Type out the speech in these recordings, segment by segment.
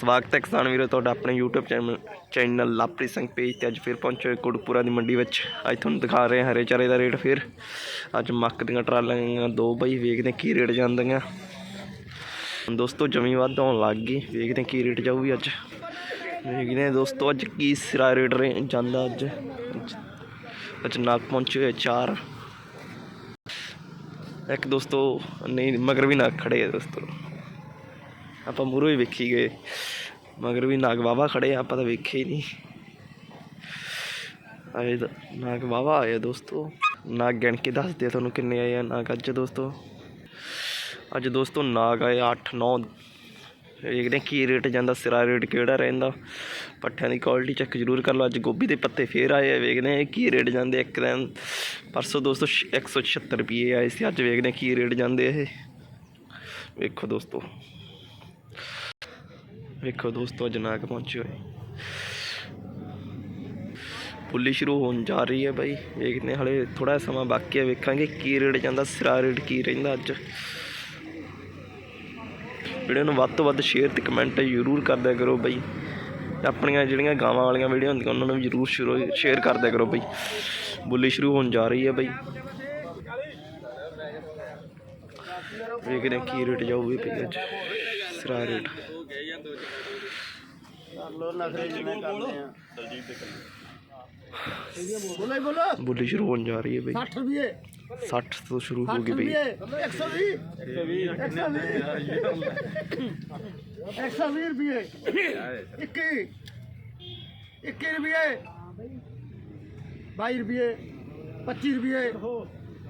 ਸਵਾਗਤ ਹੈ ਕਿਸਾਨ ਵੀਰੋ, ਤੁਹਾਡਾ ਆਪਣੇ YouTube channel channel Lapri Singh page ਤੇ ਅੱਜ ਫਿਰ ਪਹੁੰਚੇ ਹੋਏ ਕੋਟਪੂਰਾ ਦੀ ਮੰਡੀ ਵਿੱਚ। ਅੱਜ ਤੁਹਾਨੂੰ ਦਿਖਾ ਰਹੇ ਹਾਂ ਹਰੇ ਚਾਰੇ ਦਾ ਰੇਟ ਫਿਰ। ਅੱਜ ਮੱਕ ਦੀਆਂ ਟਰਾਲੀਆਂ ਦੋ ਬਾਈ, ਵੇਖਦੇ ਕੀ ਰੇਟ ਜਾਂਦੀਆਂ। ਦੋਸਤੋ, ਜਮੀ ਵੱਧ ਆਉਣ ਲੱਗ ਗਈ, ਵੇਖਦੇ ਕੀ ਰੇਟ ਜਾਊਗੀ ਅੱਜ। ਵੇਖਦੇ ਦੋਸਤੋ, ਅੱਜ ਕੀ ਸਿਰਾ ਰੇਟ ਰੇ, ਜਾਂਦਾ ਅੱਜ। ਅੱਜ- ਅੱਜ ਪਹੁੰਚੇ ਹੋਏ ਚਾਰ। ਇੱਕ ਦੋਸਤੋ, ਨਹੀਂ, ਮਗਰ ਵੀ ਨਾਗ ਖੜੇ ਆ ਦੋਸਤੋ। ਆਪਾਂ ਮੂਰੋਂ ਹੀ ਵੇਖੀ ਗਏ। ਮਗਰ ਵੀ ਨਾਗ ਬਾਬਾ ਖੜੇ ਆ, ਆਪਾਂ ਤਾਂ ਵੇਖੇ ਹੀ ਨਹੀਂ। ਆਏ ਤਾਂ ਨਾਗ ਬਾਬਾ ਆਏ ਦੋਸਤੋ। ਨਾਗ ਗਿਣ ਕੇ ਦੱਸਦੇ ਆ ਤੁਹਾਨੂੰ ਕਿੰਨੇ ਆਏ ਆ ਨਾਗ ਅੱਜ ਦੋਸਤੋ। ਅੱਜ ਦੋਸਤੋ ਨਾਗ ਆਏ 8 9 ਵੇਖਦੇ ਹਾਂ ਕੀ ਰੇਟ ਜਾਂਦਾ, ਸਿਰਾ ਰੇਟ ਕਿਹੜਾ ਰਹਿੰਦਾ। ਪੱਠਿਆਂ ਦੀ ਕੁਆਲਿਟੀ ਚੈੱਕ ਜ਼ਰੂਰ ਕਰ ਲਓ, ਅੱਜ ਗੋਭੀ ਦੇ ਪੱਤੇ ਫੇਰ ਆਏ ਆ, ਵੇਖਦੇ ਹਾਂ ਕੀ ਰੇਟ ਜਾਂਦੇ ਇੱਕ ਦਿਨ। ਪਰਸੋਂ ਦੋਸਤੋ 176 ਰੁਪਏ ਆਏ ਸੀ, ਅੱਜ ਵੇਖਦੇ ਹਾਂ ਕੀ ਰੇਟ ਜਾਂਦੇ ਇਹ। ਵੇਖੋ ਦੋਸਤੋ। ਵੇਖੋ ਦੋਸਤੋ ਅੱਜ ਨਾਗ ਪਹੁੰਚੇ ਹੋਏ। ਪੁੱਲੀ ਸ਼ੁਰੂ ਹੋਣ ਜਾ ਰਹੀ ਹੈ ਬਾਈ। ਵੇਖਦੇ ਹਾਂ, ਹਲੇ ਥੋੜਾ ਸਮਾਂ ਬਾਕੀ ਹੈ ਵੇਖਾਂਗੇ ਕੀ ਰੇਟ ਜਾਂਦਾ ਸਿਰਾ ਰੇਟ ਕੀ ਰਹਿੰਦਾ ਅੱਜ। ਵੀਡੀਓ ਨੂੰ ਵੱਧ ਤੋਂ ਵੱਧ ਸ਼ੇਅਰ ਤੇ ਕਮੈਂਟ ਜ਼ਰੂਰ ਕਰਦਿਆ ਕਰੋ ਬਾਈ। ਆਪਣੀਆਂ ਜਿਹੜੀਆਂ ਗਾਵਾਂ ਵਾਲੀਆਂ ਵੀਡੀਓ ਹੁੰਦੀਆਂ ਉਹਨਾਂ ਨੂੰ ਵੀ ਜ਼ਰੂਰ ਸ਼ੁਰੂ ਸ਼ੇਅਰ ਕਰਦਿਆ ਕਰੋ ਬਾਈ। ਬੁੱਲੀ ਸ਼ੁਰੂ ਹੋਣ ਜਾ ਰਹੀ ਹੈ ਬਾਈ। ਵੇਖਦੇ ਕੀ ਰੇਟ ਜਾਊਗੀ ਭਈ ਅੱਜ। ਸਿਰਾ ਰੇਟ। ਲੋ ਨਖਰੇ ਜਿਵੇਂ ਕਰਦੇ ਆ। ਬੋਲੇ ਬੋਲੋ। ਬੁੱਲੀ ਸ਼ੁਰੂ ਹੋਣ ਜਾ ਰਹੀ ਹੈ ਬਾਈ। 60 ਰੁਪਏ। 60 ਤੋਂ ਸ਼ੁਰੂ 60 ਹੋਊਗੀ ਬਈ। ਰੁਪਏ।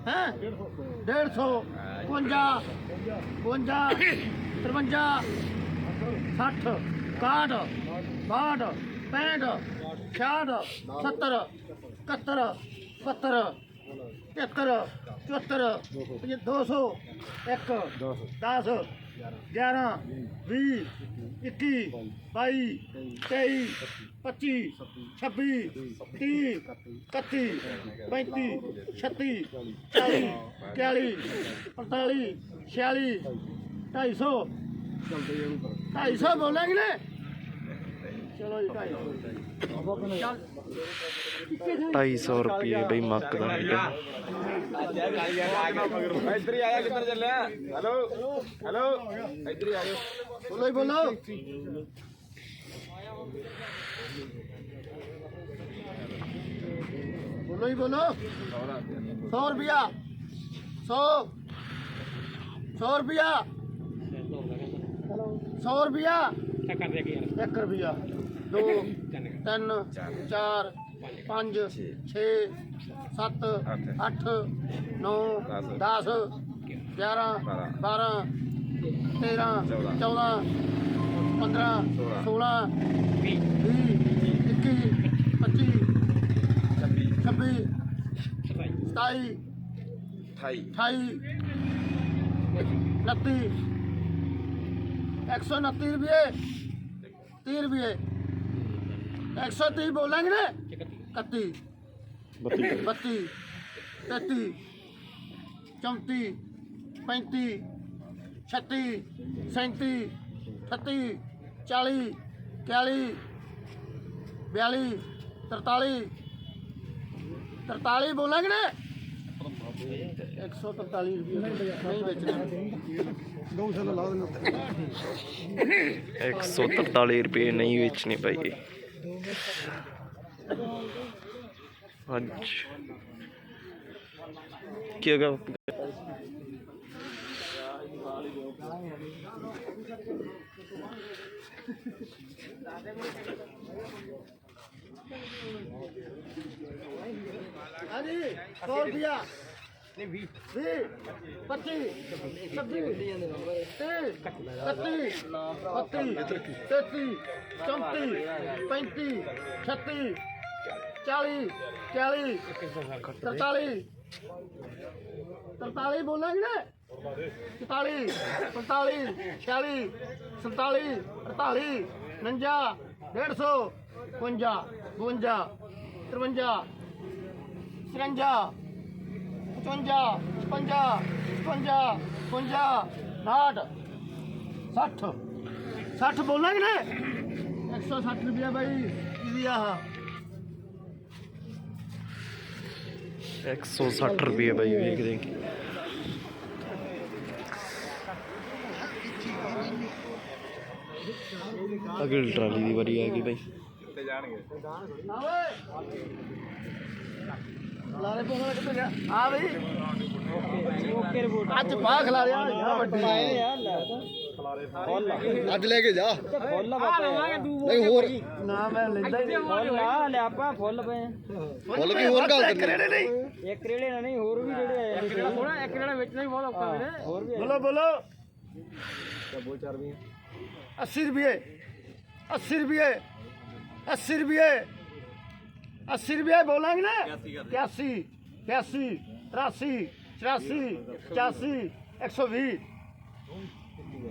120 120 ਰੁਪਏ 21 21 ਰੁਪਏ 22 ਰੁਪਏ 25 ਰੁਪਏ ਹੈ 150 51 52 53 60 61 62 65 66 70 71 72 73 74 ਦੋ ਸੌ, ਇੱਕ 10 11 20 21 22 23 25 26 30 31 35 36 40 41 45 46 250 250 ਬੋਲਾਂਗੇ ਨੇ ਚਲੋ ਜੀ 250 ਚੱਲ 250 ਰੁਪਏ ਬਈ ਮੱਕ ਦਾ। ਰੇਟ ਇੱਧਰ ਹੀ ਆਇਆ, ਕਿੱਧਰ ਚੱਲਿਆ? ਹੈਲੋ? ਹੈਲੋ? ਇੱਧਰ ਹੀ ਆਇਓ ਬੋਲੋ ਜੀ, ਬੋਲੋ। ਬੋਲੋ ਜੀ, ਬੋਲੋ। 100 ਰੁਪਿਆ 100 100 ਰੁਪਿਆ 100 ਰੁਪਿਆ 1 ਰੁਪਿਆ 2 3 4 5 6 7 8 9 10 11 12 13 14 15 16 20 21 25 26 27 28 28 29 129 ਰੁਪਏ। 30 ਰੁਪਏ। 130 ਬੋਲਾਂਗੇ ਨਾ? 31 32 33 34 35 36 37 38 40 41 42 43 43 ਬੋਲਾਂਗੇ ਨਾ? 143 ਰੁਪਏ ਨਹੀਂ ਵੇਚਣਾ। 143 ਰੁਪਏ ਨਹੀਂ ਵੇਚਣੇ ਭਾਈ। ਅੱਜ ਕੀ ਹੋਗਾ ਹਾਂਜੀ 100 ਰੁਪਿਆ ਨਹੀਂ 20 25 26 30 31 32 33 34 35 36 40 41 43 43 ਬੋਲਾਂਗੇ ਨਾ? 44 45 46 47 48 49 150 52 52 53 53 55 56 57 58 59 60 60 ਬੋਲਾਂਗੇ ਨਾ 160 ਰੁਪਏ ਬਾਈ ਇਹਦੀ ਆਹ। 160 ਰੁਪਏ ਬਾਈ ਵੇਖਦੇ ਕੀ ਅਗਲੀ ਟਰਾਲੀ ਦੀ ਵਾਰੀ ਆ ਗਈ ਬਾਈ। ਜਾਣਗੇ। ਨਾ ਓਏ ਲਾਰੇ ਪੋਣਾ ਕਿੱਥੇ ਗਿਆ? ਆ ਬਈ। Okay report. ਅੱਜ ਯਾਰ ਵੱਡੀ। ਲੈ ਕੇ ਜਾ। ਨਹੀਂ ਹੋਰ। ਨਾ ਮੈਂ ਲੈਂਦਾ ਹੀ ਨਹੀਂ। ਲਾ ਲੈ ਆਪਾਂ ਫੁੱਲ ਪਏ। ਫੁੱਲ ਕੀ ਹੋਰ ਗੱਲ ਕਰਨੀ? ਕਰੇੜੇ ਨਹੀਂ ਇੱਕ ਰੇੜੇ ਨਾਲ ਨਹੀਂ ਹੋਰ ਵੀ ਜਿਹੜੇ ਆਏ ਇੱਕ ਰੇੜਾ ਥੋੜਾ ਇੱਕ ਰੇੜਾ ਵੇਚਣਾ ਵੀ ਬਹੁਤ ਔਖਾ ਵੀਰੇ। ਹੋਰ ਵੀ ਬੋਲੋ ਬੋਲੋ। 80 ਰੁਪਏ। 80 ਰੁਪਏ। 80 ਰੁਪਏ। 80 ਰੁਪਏ ਬੋਲਾਂਗੇ ਨਾ? 81 82 83 84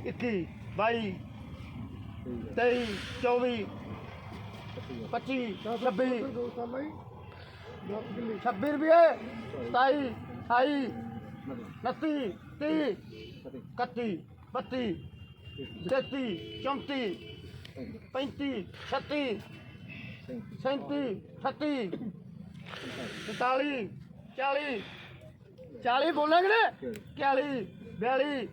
85 120 21 22 23 24 25 26 26 ਰੁਪਏ 27 28 29 30 31 32 33 34 35 36 37 38 44 40 40 ਬੋਲਾਂਗੇ ਨਾ 40 42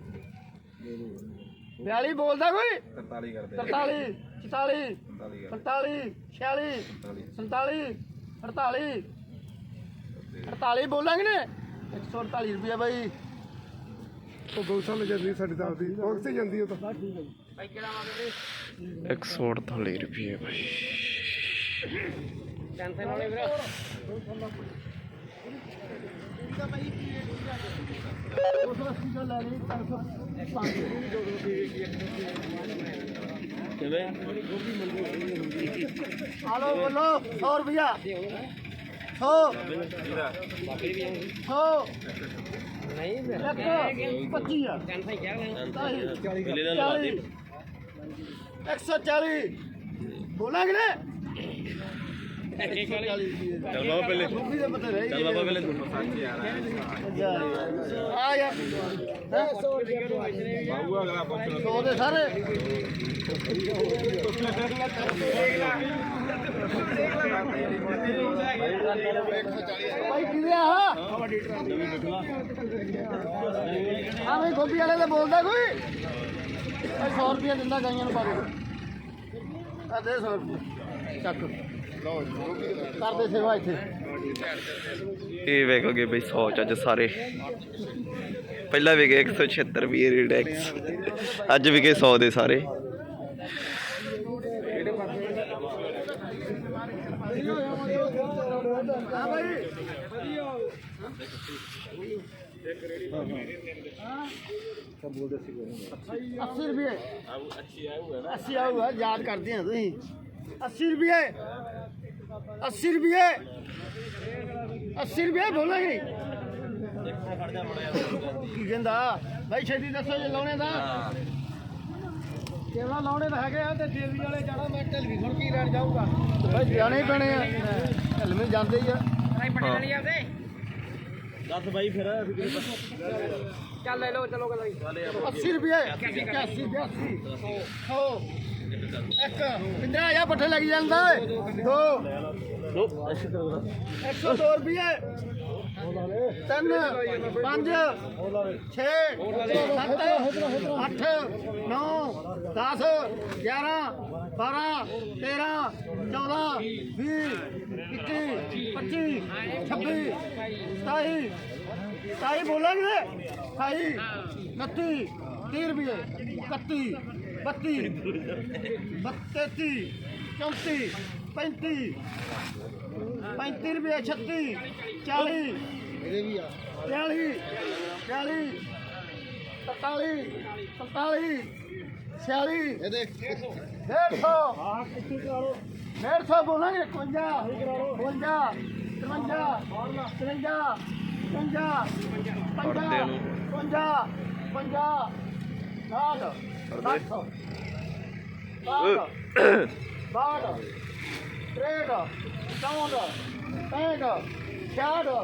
42 ਬੋਲਦਾ ਕੋਈ? 43 ਕਰਦੇ। 43 44 43 45 46 47 48 48 ਬੋਲਾਂਗੇ ਨਾ 148 ਰੁਪਏ ਬਾਈ। ਉਹ ਗਊਸ਼ਾਲਾ ਜਾਂਦੀ ਸਾਡੀ ਤਾਂ ਆਪਦੀ। ਉਹ ਕਿੱਥੇ ਜਾਂਦੀ ਉਹ ਤਾਂ? 148 ਰੁਪਏ ਬਾਈ। ਟੈਨਸ਼ਨ ਵਾਲੇ ਵੀਰੇ ਉਸ ਦਾ ਸੀਗਾ ਲੈ ਲਈ 300 ਆਲੋ ਬੋਲੋ 100 ਰੁਪਿਆ 100 100 ਨਹੀਂ ਵੀਰੇ ਇੱਕ 25 ਆ ਟੈਨਸ਼ਨ ਕਿਹਾ ਲੈਣਾ 40 140 ਬੋਲਾਂਗੇ ਨਾ? 140 ਚੱਲ ਬਾਬਾ ਪਹਿਲੇ ਚੱਲ ਬਾਬਾ ਪਹਿਲੇ ਆ ਯਾਰ ਬਾਬੂ ਅਗਲਾ ਪੁੱਛ ਲਓ ਸੌ ਦੇ ਸਾਰੇ ਭਾਈ ਕਿਵੇਂ ਆ ਹਾਂ ਭਾਈ ਗੋਭੀ ਵਾਲੇ ਦਾ ਬੋਲਦਾ ਕੋਈ ਇਹ 100 ਰੁਪਏ। ਦਿੰਦਾ ਗਾਈਆਂ ਨੂੰ ਪਾ ਦੇ ਆ ਦੇ 100 ਰੁਪਏ ਚੱਕ ਕਰਦੇ ਸੇਵਾ ਇੱਥੇ। ਇਹ ਵੇਖੋਗੇ ਬਈ 100 ਚੱਜ ਸਾਰੇ। ਪਹਿਲਾਂ ਵਿਕੇ 176 ਰੁਪਏ ਰੀਡੈਕਸ ਅੱਜ ਵਿਕੇ 100 ਦੇ ਸਾਰੇ ਆ ਭਾਈ ਵਧੀਆ ਇੱਕ ਰੇੜੀ ਹਾਂ ਸਭ ਬੋਲਦੇ ਸੀ 80 ਰੁਪਏ ਅੱਛੀ ਆਇਆ 80 ਆਇਆ ਯਾਦ ਕਰਦੇ ਆ ਤੁਸੀਂ। 80 ਰੁਪਏ। 80 ਰੁਪਏ 80 ਰੁਪਏ ਬੋਲੇਗੀ ਕੀ ਕਹਿੰਦਾ ਭਾਈ ਛੇਤੀ ਦੱਸੋ ਜੇ ਲਾਉਣੇ ਦਾ ਕਿਹੜਾ ਲਾਉਣੇ ਦਾ ਹੈਗੇ ਆ ਤੇ ਜੇਲ੍ਹੀ ਵਾਲੇ ਜਾਣਾ ਮੈਂ ਢਲਵੀ ਹੁਣ ਕੀ ਰਹਿਣ ਜਾਊਗਾ ਭਾਈ ਜਾਣੇ ਹੀ ਪੈਣੇ ਆ ਢਲਵੇਂ ਜਾਂਦੇ ਹੀ ਆ ਭਾਈ ਪਟਿਆਲੇ ਨਹੀਂ ਜਾਂਦੇ ਦੱਸ ਬਾਈ ਫਿਰ ਚੱਲ ਲੈ ਲਓ ਚਲੋ ਗੱਲ 80 ਰੁਪਏ 81 82 100 ਇੰਦਰਾ ਆ ਪੱਠੇ ਲੱਗ ਜਾਂਦਾ ਓਏ। ਦੋ। ਦੋ 102 ਰੁਪਏ ਤਿੰਨ, ਪੰਜ 6 7 8 9 10 11 12 13 14 20 21 25 26 27 27 ਬੋਲਾਂਗੇ? 28 29 30 ਰੁਪਏ 31 32 32 34 35 35 ਰੁਪਏ 36 40 40 40 47 47 46 ਇਹ ਦੇਖ ਡੇਢ ਸੌ। ਡੇਢ ਸੌ ਬੋਲਾਂਗੇ 51 52 53 53 54 ਪੜ੍ਹਦੇ ਨੂੰ। 50 50 60 60 62 62 63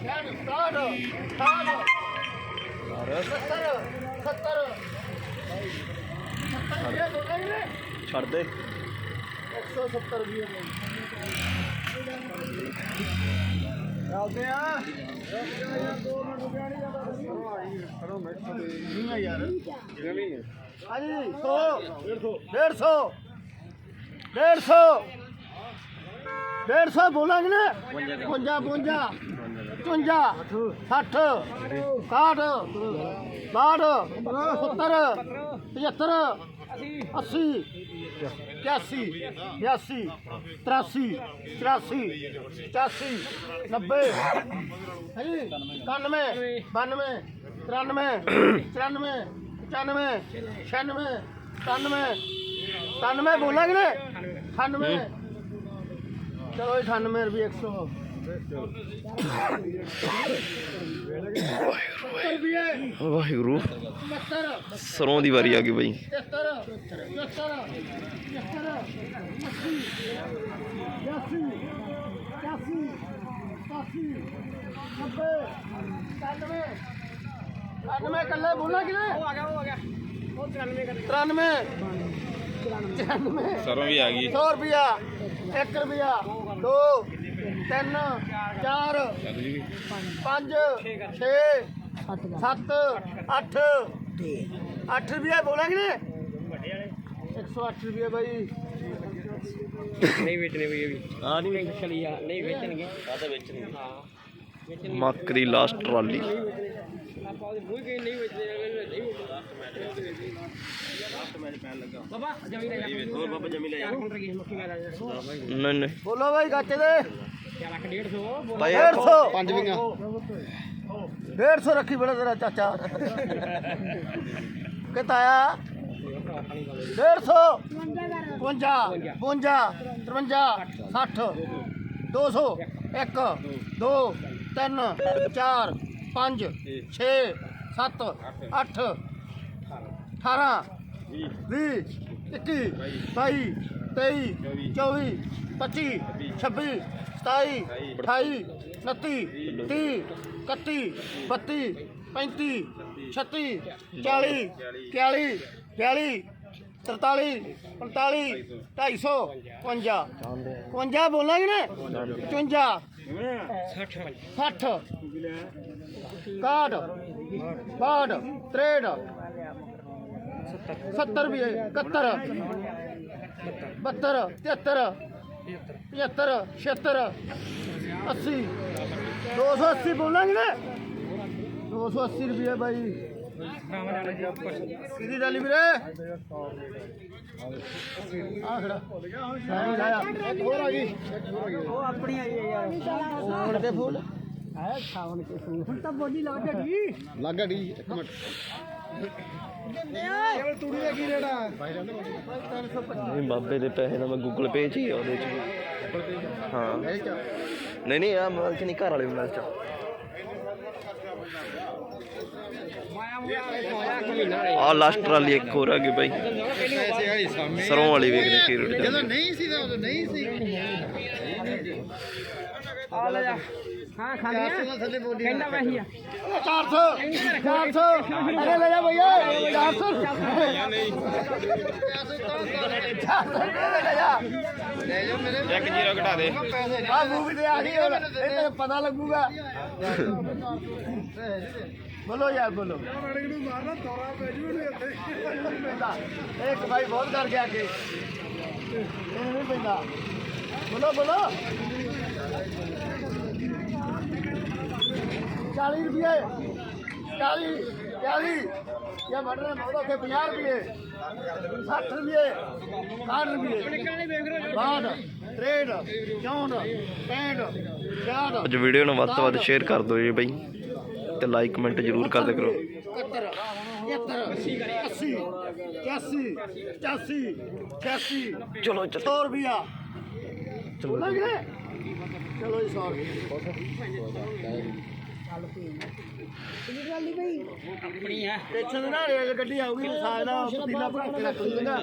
64 65 66 67 68 70 70 70 ਛੱਡ ਦੇ 170 ਰੁਪਏ ਚੱਲਦੇ ਆ। ਨਹੀਂ ਆ ਯਾਰ ਹਾਂਜੀ 100 150 150 150 ਬੋਲਾਂਗੇ ਨਾ। 55 55 55 60 61 62 70 75 80 81 82 83 84 85 90 ਹਾਂਜੀ 91 92 93 94 95 96 ਬੋਲਾਂਗੇ 98 ਚਲੋ 98 ਰੁਪਏ 100 ਵਾਹਿਗੁਰੂ। ਸਰੋਂ ਦੀ ਵਾਰੀ ਆ ਗਈ ਬਈ। ਮੈਂ ਕੱਲੇ ਬੋਲਣਾ ਕਿਨੇ ਸਰੋਂ ਵੀ ਆ ਗਈ। 100 ਰੁਪਿਆ 1 ਰੁਪਿਆ 2 ਤਿੰਨ ਚਾਰ ਪੰਜ ਛੇ ਸੱਤ ਅੱਠ। ਅੱਠ ਰੁਪਏ ਬੋਲਾਂਗੇ ਨੇ 108 ਰੁਪਏ ਬਾਈ। ਨਹੀਂ ਵੇਚਣੇ ਵੀ ਇਹ ਵੀ। ਹਾਂ ਨਹੀਂ ਮੱਕਰੀ ਲਾਸਟ ਟਰਾਲੀ। ਆਪਾਂ ਉਹਦੇ ਮੂੰਹ ਨਹੀਂ ਵੇਚਦੇ ਨਹੀਂ ਵੇਚਦਾ। ਲਾਸਟ ਮੈਚ ਲਾਸਟ ਮੈਚ ਪੈਣ डेढ़ सौ। रखी बड़ा तेरा चाचा। किताया डेढ़ सौ। बवंजा बुंजा तरवंजा सठ। दो सौ एक दो तीन चार पाँच छे सत्त अठ अठारह भी इक्की बई 23 24 25 26 27 28 29 30 31 32 35 36 40 42 43 45 250 52 52 ਬੋਲਾਂਗੇ ਨਾ? 55 60 60 61 63 ਵੀ 71 बहत्तर तिहत्तर पचहत्तर छिहत्तर अस्सी। दो सौ अस्सी बोलेंगे दो सौ अस्सी रुपये भाई। लागे डाली फूल। ਕੇ ਨਹੀਂ ਬਾਬੇ ਦੇ ਪੈਸੇ ਤਾਂ ਮੈਂ ਗੂਗਲ ਪੇ 'ਚ ਹੀ ਆ ਉਹਦੇ 'ਚ। ਹਾਂ। ਨਹੀਂ ਨਹੀਂ ਆ ਮੋਬਾਈਲ 'ਚ ਨਹੀਂ ਘਰ ਵਾਲੇ ਮੋਬਾਈਲ 'ਚ। ਆ ਲਾਸਟ ਟਰਾਲੀ ਇੱਕ ਹੋਰ ਆ ਗਈ ਬਾਈ। ਵਾਲੀ ਸਰੋਂ ਵਾਲੀ ਵੇਖਦੇ ਕੀ ਰੇਟ ਜਦੋਂ ਦਾ ਨਹੀਂ ਸੀ ਤਾਂ ਉਦੋਂ ਨਹੀਂ ਸੀ। ਆ ਲੈ ਜਾ। ਹਾਂ ਖਾਂਦੀਆਂ? ਕਹਿੰਦਾ ਵਹੀ ਆ। 400 400 ਅਰੇ ਲੈ ਜਾ ਭਈਆ 400 ਲੈ ਜਾ ਮੇਰੇ ਇੱਕ ਜੀਰੋ ਘਟਾ ਦੇ। ਆ ਮੂਵੀ ਤੇ ਆ ਗਈ ਹੁਣ ਇਹ ਤੈਨੂੰ ਪਤਾ ਲੱਗੂਗਾ। ਬੋਲੋ ਯਾਰ ਬੋਲੋ। ਮਾਰਨਾ ਤੋਰਾ ਪੈ ਜੂ ਨੇ ਇੱਥੇ ਇੱਕ ਭਾਈ ਬਹੁਤ ਕਰ ਗਿਆ ਅੱਗੇ। ਨਹੀਂ ਪੈਂਦਾ। ਬੋਲੋ ਬੋਲੋ। 40 ਰੁਪਏ। 40 40 ਇਹ ਮਟਰ ਬਹੁਤ ਔਖੇ 50 ਰੁਪਏ। 60 ਰੁਪਏ 60 ਰੁਪਏ। ਨਿਕਲਣੇ ਵੇਖ ਰਹੇ 62 63 64 65 66 ਅੱਜ ਵੀਡੀਓ ਨੂੰ ਵੱਧ ਤੋਂ ਵੱਧ ਸ਼ੇਅਰ ਕਰ ਦਿਓ ਜੀ ਬਾਈ। ਤੇ ਲਾਈਕ ਕਮੈਂਟ ਜ਼ਰੂਰ ਕਰਦੇ ਕਰੋ। 71 73 80 81 85 86 ਚਲੋ ਚਲੋ 100 ਰੁਪਿਆ ਚਲੋ ਜੀ। 100 ਰੁਪਏ ਆਪਣੀ ਹੈ ਟੈਨਸ਼ਨ ਨਾ ਰੇਲ ਗੱਡੀ ਆਊਗੀ ਸਾਲ ਦਾ ਪਤੀਲਾ ਭਰ ਕੇ ਰੱਖ ਲਈਏਗਾ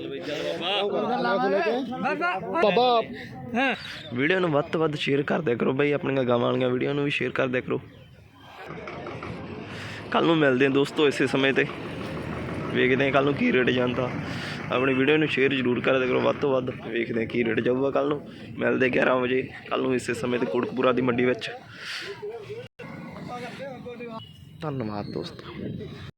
ਬਾਬਾ ਵੀਡੀਓ ਨੂੰ ਵੱਧ ਤੋਂ ਵੱਧ ਸ਼ੇਅਰ ਕਰਦੇ ਕਰੋ ਬਈ, ਆਪਣੀਆਂ ਗਾਵਾਂ ਵਾਲੀਆਂ ਵੀਡੀਓ ਨੂੰ ਵੀ ਸ਼ੇਅਰ ਕਰਦੇ ਕਰੋ। ਕੱਲ ਨੂੰ ਮਿਲਦੇ ਹਾਂ ਦੋਸਤੋ ਇਸੇ ਸਮੇਂ ਤੇ। ਵੇਖਦੇ ਹਾਂ ਕੱਲ ਨੂੰ ਕੀ ਰੇਟ ਜਾਂਦਾ। ਆਪਣੀ ਵੀਡੀਓ ਨੂੰ ਸ਼ੇਅਰ ਜ਼ਰੂਰ ਕਰਦੇ ਕਰੋ, ਵੱਧ ਤੋਂ ਵੱਧ। ਵੇਖਦੇ ਹਾਂ ਕੀ ਰੇਟ ਜਾਊਗਾ ਕੱਲ ਨੂੰ। ਮਿਲਦੇ 11 ਵਜੇ ਕੱਲ ਨੂੰ ਇਸੇ ਸਮੇਂ ਤੇ ਕੋਟਕਪੂਰਾ ਦੀ ਮੰਡੀ ਵਿੱਚ। ਧੰਨਵਾਦ ਦੋਸਤੋ।